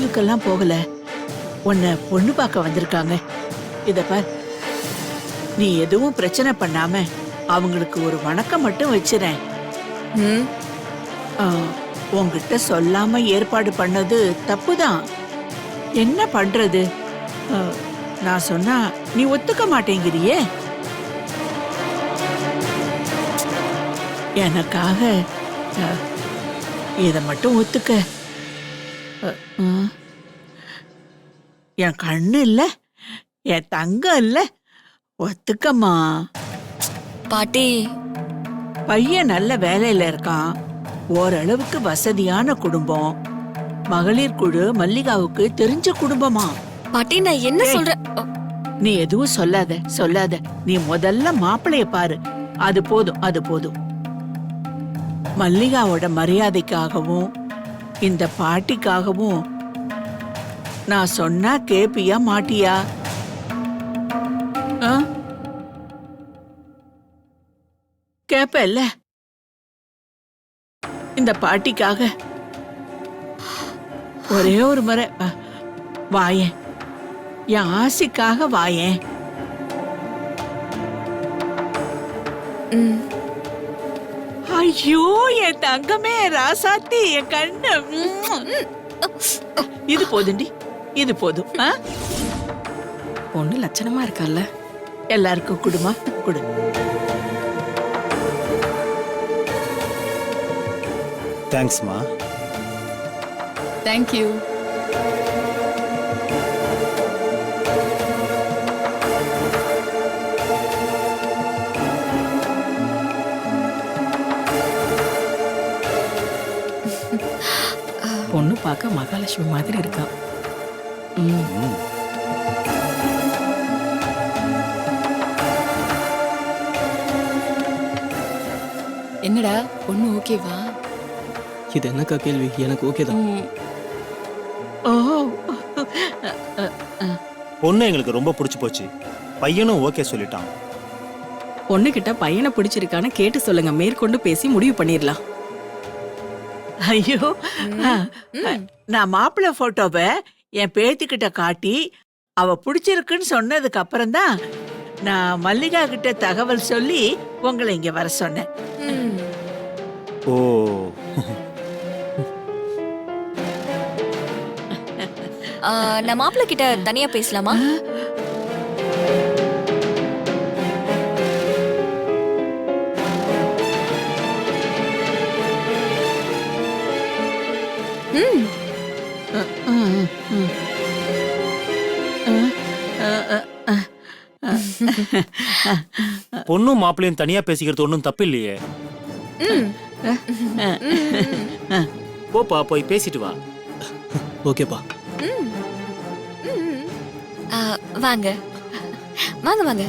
கோயிலுக்கெல்லாம் போகல. உன்னை பொண்ணு பார்க்க வந்திருக்காங்க. இத பார். நீ எதுவும் பிரச்சனை பண்ணாம அவங்களுக்கு ஒரு வணக்கம் மட்டும் வச்சிரேன் ம். ஆ, உன்கிட்ட சொல்லாம ஏற்பாடு பண்ணது தப்புதான். என்ன பண்றது? நான் சொன்னா நீ ஒத்துக்க மாட்டேங்கிறியே? எனக்காக இத மட்டும் ஒத்துக்க. என் கண்ணு இல்ல என் தங்கம் இல்ல. ஒத்துக்கம்மா. பாட்டி. பையன் நல்ல வேலையில இருக்கான். ஓரளவுக்கு வசதியான குடும்பம். மகளிர் குழு மல்லிகாவுக்கு தெரிஞ்ச குடும்பமா? பாட்டி நான் என்ன. சொல்றேன் நீ எதுவும் சொல்லாத சொல்லாத. நீ முதல்ல மாப்பிளைய பாரு. அது போதும் அது போதும். மல்லிகாவோட மரியாதைக்காகவும் இந்த பாட்டிக்காகவும் நான் சொன்னா கேப்பியா மாட்டியா ஆ? கேப்பல்ல இந்த பாட்டிக்காக ஒரே ஒரு முறை வாயேன் என் ஆசைக்காக வாயேன் ம். ஐயோ என் தங்கமே ராசாத்தி என் கண்ணு. இது போதுண்டி இது போதும் ஆ? பொண்ணு லட்சணமா இருக்கால்ல. எல்லாருக்கும் குடுமா குடு. தேங்க்ஸ்மா தேங்க்யூ பொண்ணு பார்க்க மகாலட்சுமி மாதிரி இருக்கா. ம். ம் என்னடா பொண்ணு ஓகேவா? இது என்னக்கா கேள்வி? எனக்கு ஓகே தான். ஓ. பொண்ணு எங்களுக்கு ரொம்ப பிடிச்சு போச்சு. பையனும் ஓகே சொல்லிட்டான். பொண்ணுகிட்ட பையனை பிடிச்சிருக்கான்னு கேட்டு சொல்லுங்க. மேற்கொண்டு பேசி முடிவு பண்ணிடலாம் ஐயோ. நான் மாப்பிள்ளை போட்டோவை என் பேத்திக்கிட்ட காட்டி அவ பிடிச்சிருக்குன்னு சொன்னதுக்கு அப்புறம் தான் நான் மல்லிகா கிட்ட தகவல் சொல்லி உங்களை இங்க வர சொன்னேன். ஓ. ஆ, நான் மாப்பிள்ள கிட்ட தனியா பேசலாமா? பொண்ணும் மாப்பிள்ளையும் தனியா பேசிக்கிறது ஒன்றும் தப்பு இல்லையே ம் போப்பா போய் பேசிட்டு வா ஓகேப்பா ம். ம். ஆ, வாங்க வாங்க வாங்க